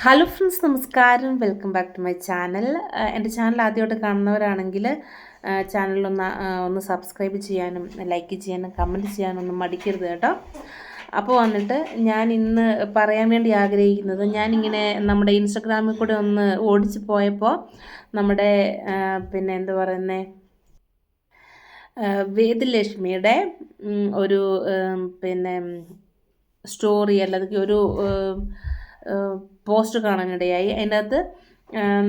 Hello friends നമസ്കാരം. Welcome back to my channel എന്റെ channel ആദ്യമായിട്ട് കാണുന്നവരാണെങ്കിൽ ചാനലൊന്ന് ഒന്ന് സബ്സ്ക്രൈബ് ചെയ്യാനും ലൈക്ക് ചെയ്യാനും കമന്റ് ചെയ്യാനും ഒന്നും മടിക്കരുത് കേട്ടോ. അപ്പോൾ വന്നിട്ട് ഞാൻ ഇന്ന് പറയാൻ വേണ്ടി ആഗ്രഹിക്കുന്നത് ഞാനിങ്ങനെ നമ്മുടെ ഇൻസ്റ്റഗ്രാമിൽ കൂടെ ഒന്ന് ഓടിച്ച് പോയപ്പോൾ നമ്മുടെ പിന്നെ എന്താ പറയുന്നത് വേദലക്ഷ്മിയുടെ ഒരു പിന്നെ സ്റ്റോറി അല്ലെങ്കിൽ ഒരു പോസ്റ്റ് കാണാനിടയായി. അതിനകത്ത്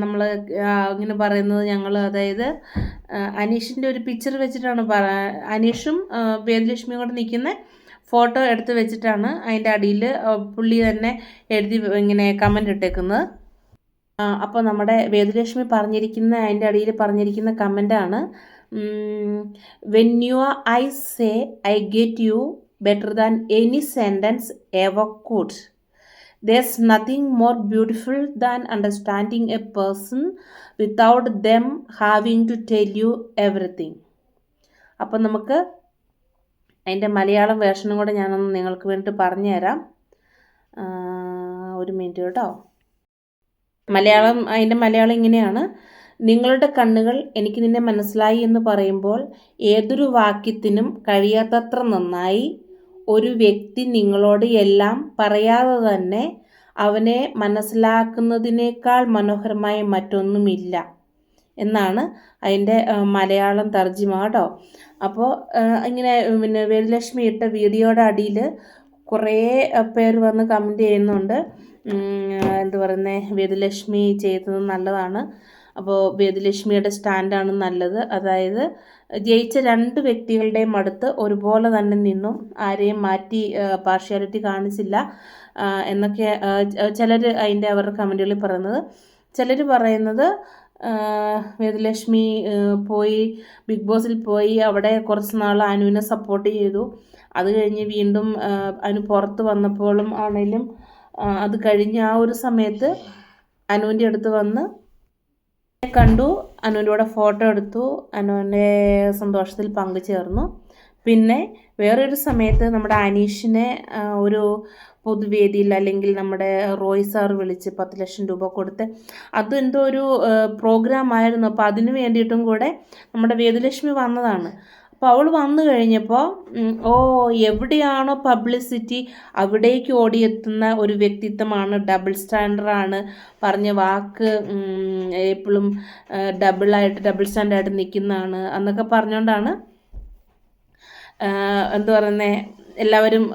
നമ്മൾ ഇങ്ങനെ പറയുന്നത് ഞങ്ങൾ അതായത് അനീഷിന്റെ ഒരു പിക്ചർ വെച്ചിട്ടാണ് പറ അനീഷും വേദലക്ഷ്മിയും കൂടെ നിൽക്കുന്ന ഫോട്ടോ എടുത്ത് വെച്ചിട്ടാണ് അതിന്റെ അടിയിൽ പുള്ളി തന്നെ എഴുതി ഇങ്ങനെ കമന്റ് ഇട്ടേക്കുന്നത്. അപ്പോൾ നമ്മുടെ വേദലക്ഷ്മി പറഞ്ഞിരിക്കുന്ന അതിന്റെ അടിയിൽ പറഞ്ഞിരിക്കുന്ന കമന്റാണ് when you I say I get you better than any sentence ever could there's nothing more beautiful than understanding a person without them having to tell you everything. അപ്പം നമുക്ക് അതിന്റെ മലയാളം വേർഷനും കൂടെ ഞാനൊന്ന് നിങ്ങൾക്ക് വേണ്ടിയിട്ട് പറഞ്ഞുതരാം. തരാം ഒരു മിനിറ്റ് കേട്ടോ. മലയാളം അതിന്റെ മലയാളം ഇങ്ങനെയാണ്. നിങ്ങളുടെ കണ്ണുകൾ എനിക്ക് നിന്നെ മനസ്സിലായി എന്ന് പറയുമ്പോൾ ഏതൊരു വാക്യത്തിനും കഴിയാത്തത്ര നന്നായി ഒരു വ്യക്തി നിങ്ങളോട് എല്ലാം പറയാതെ തന്നെ അവനെ മനസ്സിലാക്കുന്നതിനേക്കാൾ മനോഹരമായ മറ്റൊന്നുമില്ല എന്നാണ് അതിന്റെ മലയാളം തർജിമ കേട്ടോ. അപ്പോൾ ഇങ്ങനെ പിന്നെ വേദലക്ഷ്മി ഇട്ട വീഡിയോയുടെ അടിയിൽ കുറേ പേർ വന്ന് കമന്റ് ചെയ്യുന്നുണ്ട്. എന്ത് പറയുന്നത് വേദലക്ഷ്മി ചെയ്തത് നല്ലതാണ്. അപ്പോൾ വേദലക്ഷ്മിയുടെ സ്റ്റാൻഡാണ് നല്ലത്. അതായത് ജയിച്ച രണ്ട് വ്യക്തികളുടെയും അടുത്ത് ഒരുപോലെ തന്നെ നിന്നും ആരെയും മാറ്റി പാർഷ്യാലിറ്റി കാണിച്ചില്ല. എന്നൊക്കെ ചിലർ അതിന്റെ അവരുടെ കമന്റുകളിൽ പറയുന്നത്. ചിലർ പറയുന്നത് വേദലക്ഷ്മി പോയി ബിഗ് ബോസിൽ പോയി അവിടെ കുറച്ച് നാൾ അനുവിനെ സപ്പോർട്ട് ചെയ്തു. അത് കഴിഞ്ഞ് വീണ്ടും അനു പുറത്ത് വന്നപ്പോഴും ആണെങ്കിലും അത് കഴിഞ്ഞ് ആ ഒരു സമയത്ത് അനുവിന്റെ അടുത്ത് വന്ന് കണ്ടു. അനുവിന്റെ കൂടെ ഫോട്ടോ എടുത്തു. അനുവിന്റെ സന്തോഷത്തിൽ പങ്കുചേർന്നു. പിന്നെ വേറൊരു സമയത്ത് നമ്മുടെ അനീഷിനെ ഒരു പൊതുവേദിയിൽ അല്ലെങ്കിൽ നമ്മുടെ റോയ് സാർ വിളിച്ച് പത്ത് ലക്ഷം രൂപ കൊടുത്ത് അത് എന്തോ ഒരു പ്രോഗ്രാം ആയിരുന്നു അപ്പോൾ അതിന് വേണ്ടിയിട്ടും കൂടെ നമ്മുടെ വേദലക്ഷ്മി വന്നതാണ്. അപ്പോൾ അവൾ വന്നു കഴിഞ്ഞപ്പോൾ ഓ എവിടെയാണോ പബ്ലിസിറ്റി അവിടേക്ക് ഓടിയെത്തുന്ന ഒരു വ്യക്തിത്വമാണ് ഡബിൾ സ്റ്റാൻഡറാണ് പറഞ്ഞ വാക്ക് എപ്പോഴും ഡബിളായിട്ട് ഡബിൾ സ്റ്റാൻഡായിട്ട് നിൽക്കുന്നതാണ് എന്നൊക്കെ പറഞ്ഞുകൊണ്ടാണ് എന്താ പറയുന്നത് എല്ലാവരും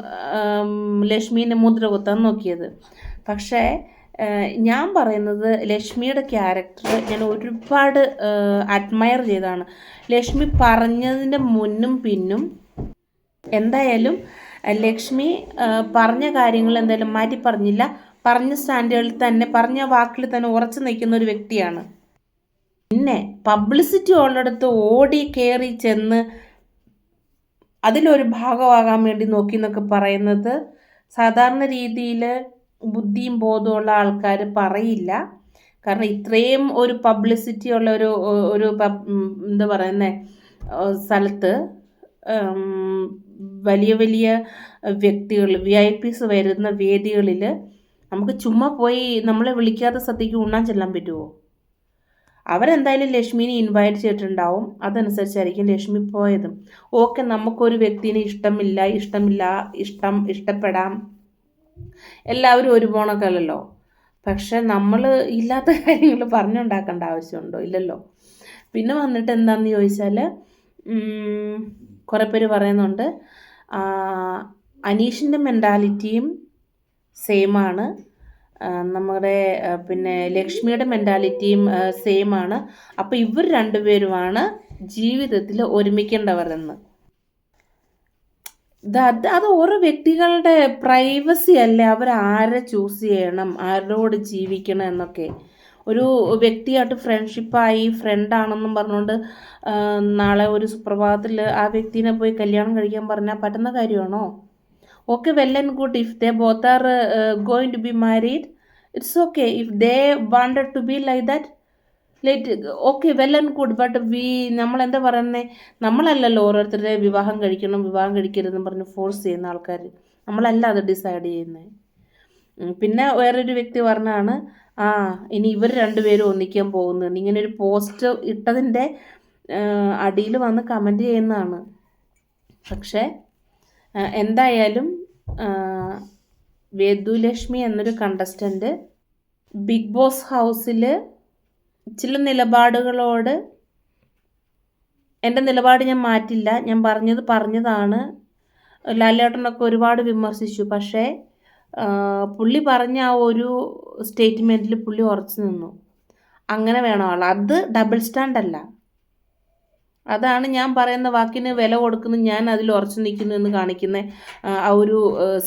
ലക്ഷ്മീന്റെ മുദ്ര കുത്താൻ നോക്കിയത്. പക്ഷേ ഞാൻ പറയുന്നത് ലക്ഷ്മിയുടെ ക്യാരക്ടർ ഞാൻ ഒരുപാട് അഡ്മയർ ചെയ്തതാണ്. ലക്ഷ്മി പറഞ്ഞതിന്റെ മുന്നും പിന്നും എന്തായാലും ലക്ഷ്മി പറഞ്ഞ കാര്യങ്ങൾ എന്തായാലും മാറ്റി പറഞ്ഞില്ല. പറഞ്ഞ സ്റ്റാൻഡുകളിൽ തന്നെ പറഞ്ഞ വാക്കിൽ തന്നെ ഉറച്ചു നിൽക്കുന്ന ഒരു വ്യക്തിയാണ്. പിന്നെ പബ്ലിസിറ്റി ഉള്ളിടത്ത് ഓടി കയറി ചെന്ന് അതിലൊരു ഭാഗമാകാൻ വേണ്ടി നോക്കി എന്നൊക്കെ പറയുന്നത് സാധാരണ രീതിയിൽ ബുദ്ധിയും ബോധമുള്ള ആൾക്കാർ പറയില്ല. കാരണം ഇത്രയും ഒരു പബ്ലിസിറ്റി ഉള്ള ഒരു ഒരു എന്താ പറയുന്നത് സ്ഥലത്ത് വലിയ വലിയ വ്യക്തികൾ വി ഐ പിസ് വരുന്ന വേദികളിൽ നമുക്ക് ചുമ്മാ പോയി നമ്മളെ വിളിക്കാത്ത സദ്യക്ക് ഉണ്ണാൻ ചെല്ലാൻ പറ്റുമോ അവരെന്തായാലും ലക്ഷ്മിനെ ഇൻവൈറ്റ് ചെയ്തിട്ടുണ്ടാവും. അതനുസരിച്ചായിരിക്കും ലക്ഷ്മി പോയതും. ഓക്കെ നമുക്കൊരു വ്യക്തിനെ ഇഷ്ടമില്ല ഇഷ്ടമില്ല ഇഷ്ടം ഇഷ്ടപ്പെടാം. എല്ലാവരും ഒരു പോണക്കല്ലല്ലോ പക്ഷെ നമ്മൾ ഇല്ലാത്ത കാര്യങ്ങൾ പറഞ്ഞുണ്ടാക്കേണ്ട ആവശ്യമുണ്ടോ? ഇല്ലല്ലോ. പിന്നെ വന്നിട്ട് എന്താണെന്ന് ചോദിച്ചാൽ കുറേ പേര് പറയുന്നുണ്ട് അനീഷിന്റെ മെന്റാലിറ്റിയും സെയിമാണ് നമ്മുടെ പിന്നെ ലക്ഷ്മിയുടെ മെന്റാലിറ്റിയും സെയിമാണ് അപ്പോൾ ഇവർ രണ്ടുപേരുമാണ് ജീവിതത്തിൽ ഇത് അത് അത് ഓരോ വ്യക്തികളുടെ പ്രൈവസി അല്ലേ? അവർ ആരെ ചൂസ് ചെയ്യണം? ആരോട് ജീവിക്കണം എന്നൊക്കെ. ഒരു വ്യക്തിയായിട്ട് ഫ്രണ്ട്ഷിപ്പായി ഫ്രണ്ടാണെന്നും പറഞ്ഞുകൊണ്ട് നാളെ ഒരു സുപ്രഭാതത്തിൽ ആ വ്യക്തിനെ പോയി കല്യാണം കഴിക്കാൻ പറഞ്ഞാൽ പറ്റുന്ന കാര്യമാണോ? Okay well and good if they both are going to be married it's okay if they wanted to be like that late okay well and good but we നമ്മൾ എന്താ പറയുന്നത് നമ്മളല്ലല്ലോ ഓരോരുത്തരുടെ വിവാഹം കഴിക്കണം വിവാഹം കഴിക്കരുതെന്ന് പറഞ്ഞ് ഫോഴ്സ് ചെയ്യുന്ന ആൾക്കാർ നമ്മളല്ല അത് ഡിസൈഡ് ചെയ്യുന്നത് പിന്നെ വേറൊരു വ്യക്തി പറഞ്ഞാണ് ആ ഇനി ഇവർ രണ്ടുപേരും ഒന്നിക്കാൻ പോകുന്നത് ഇങ്ങനെ ഒരു പോസ്റ്റ് ഇട്ടതിന്റെ അടിയിൽ വന്ന് കമന്റ് ചെയ്യുന്നതാണ്. പക്ഷേ എന്തായാലും വേദുലക്ഷ്മി എന്നൊരു കണ്ടസ്റ്റന്റ് ബിഗ് ബോസ് ഹൗസിൽ ചില നിലപാടുകളോട് എന്റെ നിലപാട് ഞാൻ മാറ്റില്ല. ഞാൻ പറഞ്ഞത് പറഞ്ഞതാണ്. ലാലേട്ടനൊക്കെ ഒരുപാട് വിമർശിച്ചു. പക്ഷേ പുള്ളി പറഞ്ഞ ആ ഒരു സ്റ്റേറ്റ്മെന്റിൽ പുള്ളി ഉറച്ചു നിന്നു. അങ്ങനെ വേണോ ആൾ അത് ഡബിൾ സ്റ്റാൻഡല്ല. അതാണ് ഞാൻ പറയുന്ന വാക്കിന് വില കൊടുക്കുന്നു ഞാൻ അതിൽ ഉറച്ചു നിൽക്കുന്നു എന്ന് കാണിക്കുന്ന ആ, ഒരു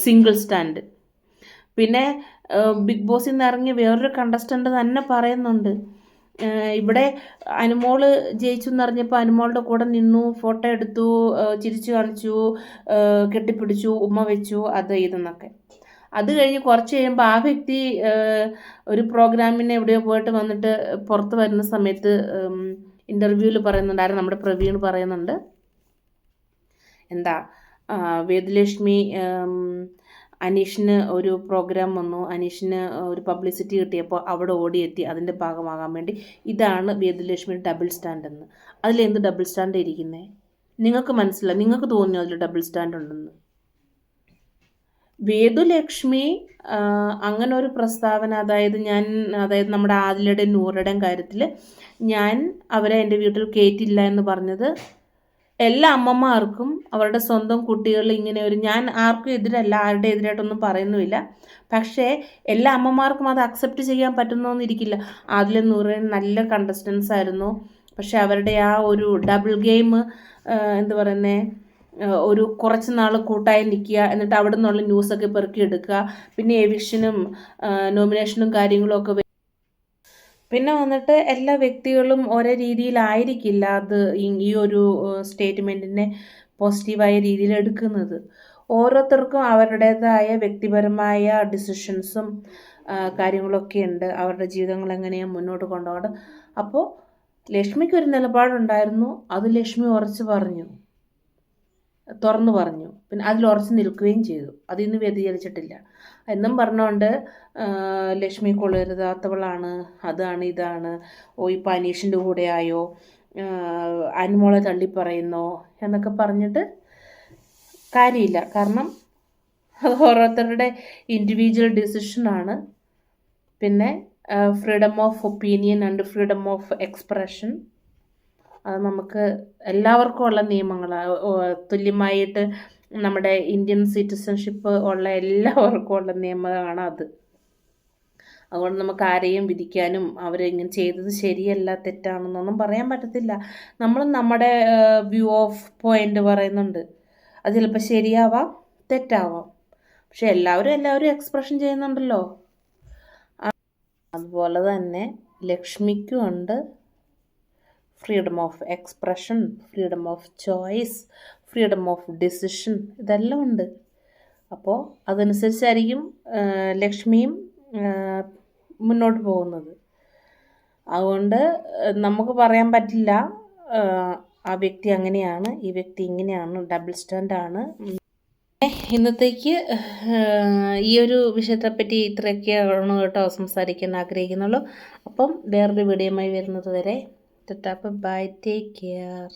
സിംഗിൾ സ്റ്റാൻഡ്. പിന്നെ ബിഗ് ബോസിൽ നിന്ന് ഇറങ്ങി വേറൊരു കണ്ടസ്റ്റന്റ് തന്നെ പറയുന്നുണ്ട്. ഇവിടെ അനുമോൾ ജയിച്ചു എന്നറിഞ്ഞപ്പോൾ അനുമോളുടെ കൂടെ നിന്നു ഫോട്ടോ എടുത്തു ചിരിച്ചു കാണിച്ചു കെട്ടിപ്പിടിച്ചു ഉമ്മ വെച്ചു അത് ഇതെന്നൊക്കെ. അത് കഴിഞ്ഞ് കുറച്ച് കഴിയുമ്പോൾ ആ വ്യക്തി ഒരു പ്രോഗ്രാമിന് എവിടെയോ പോയിട്ട് വന്നിട്ട് പുറത്ത് വരുന്ന സമയത്ത് ഇന്റർവ്യൂവിൽ പറയുന്നുണ്ടായിരുന്നു നമ്മുടെ പ്രവീൺ പറയുന്നുണ്ട്. എന്താ? വേദലക്ഷ്മി അനീഷിന് ഒരു പ്രോഗ്രാം വന്നു. അനീഷിന് ഒരു പബ്ലിസിറ്റി കിട്ടിയപ്പോൾ അവിടെ ഓടിയെത്തി. അതിന്റെ ഭാഗമാകാൻ വേണ്ടി ഇതാണ് വേദലക്ഷ്മി ഡബിൾ സ്റ്റാൻഡ് എന്ന്. അതിലെന്ത് ഡബിൾ സ്റ്റാൻഡ് ഇരിക്കുന്നത് നിങ്ങൾക്ക് മനസ്സിലായി നിങ്ങൾക്ക് തോന്നിയോ അതിൽ ഡബിൾ സ്റ്റാൻഡ് ഉണ്ടെന്ന്? വേദുലക്ഷ്മി അങ്ങനെ ഒരു പ്രസ്താവന അതായത് ഞാൻ അതായത് നമ്മുടെ ആദിലയുടെയും നൂറടം കാര്യത്തിൽ ഞാൻ അവരെ എന്റെ വീട്ടിൽ കയറ്റില്ല എന്ന് പറഞ്ഞത് എല്ലാ അമ്മമാർക്കും അവരുടെ സ്വന്തം കുട്ടികൾ ഇങ്ങനെ ഒരു ഞാൻ ആർക്കും എതിരല്ല ആരുടെ എതിരായിട്ടൊന്നും പറയുന്നുമില്ല. പക്ഷേ എല്ലാ അമ്മമാർക്കും അത് അക്സെപ്റ്റ് ചെയ്യാൻ പറ്റുന്നോന്നിരിക്കില്ല. അതിൽ നൂറ് നല്ല കണ്ടസ്റ്റൻസ് ആയിരുന്നു. പക്ഷെ അവരുടെ ആ ഒരു ഡബിൾ ഗെയിം എന്ത് പറയുന്നേ ഒരു കുറച്ച് നാൾ കൂട്ടായി നിൽക്കുക എന്നിട്ട് അവിടെ നിന്നുള്ള ന്യൂസൊക്കെ പെറുക്കി എടുക്കുക പിന്നെ എവിക്ഷനും നോമിനേഷനും കാര്യങ്ങളും ഒക്കെ വെ- പിന്നെ വന്നിട്ട് എല്ലാ വ്യക്തികളും ഒരേ രീതിയിലായിരിക്കില്ല അത് ഈ- ഒരു സ്റ്റേറ്റ്മെന്റിനെ പോസിറ്റീവായ രീതിയിൽ എടുക്കുന്നത്. ഓരോരുത്തർക്കും അവരുടേതായ വ്യക്തിപരമായ ഡിസിഷൻസും കാര്യങ്ങളൊക്കെ ഉണ്ട്. അവരുടെ ജീവിതങ്ങൾ എങ്ങനെയാണ് മുന്നോട്ട് കൊണ്ടുപോകണം അപ്പോൾ ലക്ഷ്മിക്ക് ഒരു നിലപാടുണ്ടായിരുന്നു. അത് ലക്ഷ്മി ഉറച്ചു പറഞ്ഞു. തുറന്നു പറഞ്ഞു. പിന്നെ അതിൽ ഉറച്ചു നിൽക്കുകയും ചെയ്തു. അതിൽ നിന്ന് വ്യതിചലിച്ചിട്ടില്ല. എന്നും പറഞ്ഞുകൊണ്ട് ലക്ഷ്മി കൊള്ളരുതാത്തവളാണ് അതാണ് ഇതാണ്. ഓ ഇപ്പം അനീഷിന്റെ കൂടെ ആയോ? അൻമോളെ തള്ളിപ്പറയുന്നോ? എന്നൊക്കെ പറഞ്ഞിട്ട് കാര്യമില്ല. കാരണം അത് ഓരോരുത്തരുടെ ഇൻഡിവിജ്വൽ ഡിസിഷനാണ് പിന്നെ freedom of opinion and freedom of expression അത് നമുക്ക് എല്ലാവർക്കും ഉള്ള നിയമങ്ങളാണ് തുല്യമായിട്ട് നമ്മുടെ ഇന്ത്യൻ സിറ്റിസൺഷിപ്പ് ഉള്ള എല്ലാവർക്കും ഉള്ള നിയമമാണ് അത്. അതുകൊണ്ട് നമുക്ക് ആരെയും വിധിക്കാനും അവരിങ്ങനെ ചെയ്തത് ശരിയല്ല തെറ്റാണെന്നൊന്നും പറയാൻ പറ്റത്തില്ല. നമ്മൾ നമ്മുടെ വ്യൂ ഓഫ് പോയിന്റ് പറയുന്നുണ്ട്. അത് ചിലപ്പോൾ ശരിയാവാം തെറ്റാവാം. പക്ഷെ എല്ലാവരും എല്ലാവരും എക്സ്പ്രഷൻ ചെയ്യുന്നുണ്ടല്ലോ. അതുപോലെ തന്നെ ലക്ഷ്മിക്കും ഉണ്ട് freedom of expression freedom of choice freedom of decision ഇതെല്ലാം ഉണ്ട്. അപ്പോൾ അതനുസരിച്ചായിരിക്കും ലക്ഷ്മിയും മുന്നോട്ട് പോകുന്നത്. അതുകൊണ്ട് നമുക്ക് പറയാൻ പറ്റില്ല ആ, വ്യക്തി അങ്ങനെയാണ് ഈ വ്യക്തി ഇങ്ങനെയാണ് ഡബിൾ സ്റ്റാൻഡാണ്. ഇന്നത്തേക്ക് ഈ ഒരു വിഷയത്തെപ്പറ്റി ഇത്രയൊക്കെയാണ് കേട്ടോ സംസാരിക്കാൻ ആഗ്രഹിക്കുന്നുള്ളൂ. അപ്പം വേറൊരു വീഡിയോയുമായി വരുന്നത് വരെ the table bye take care.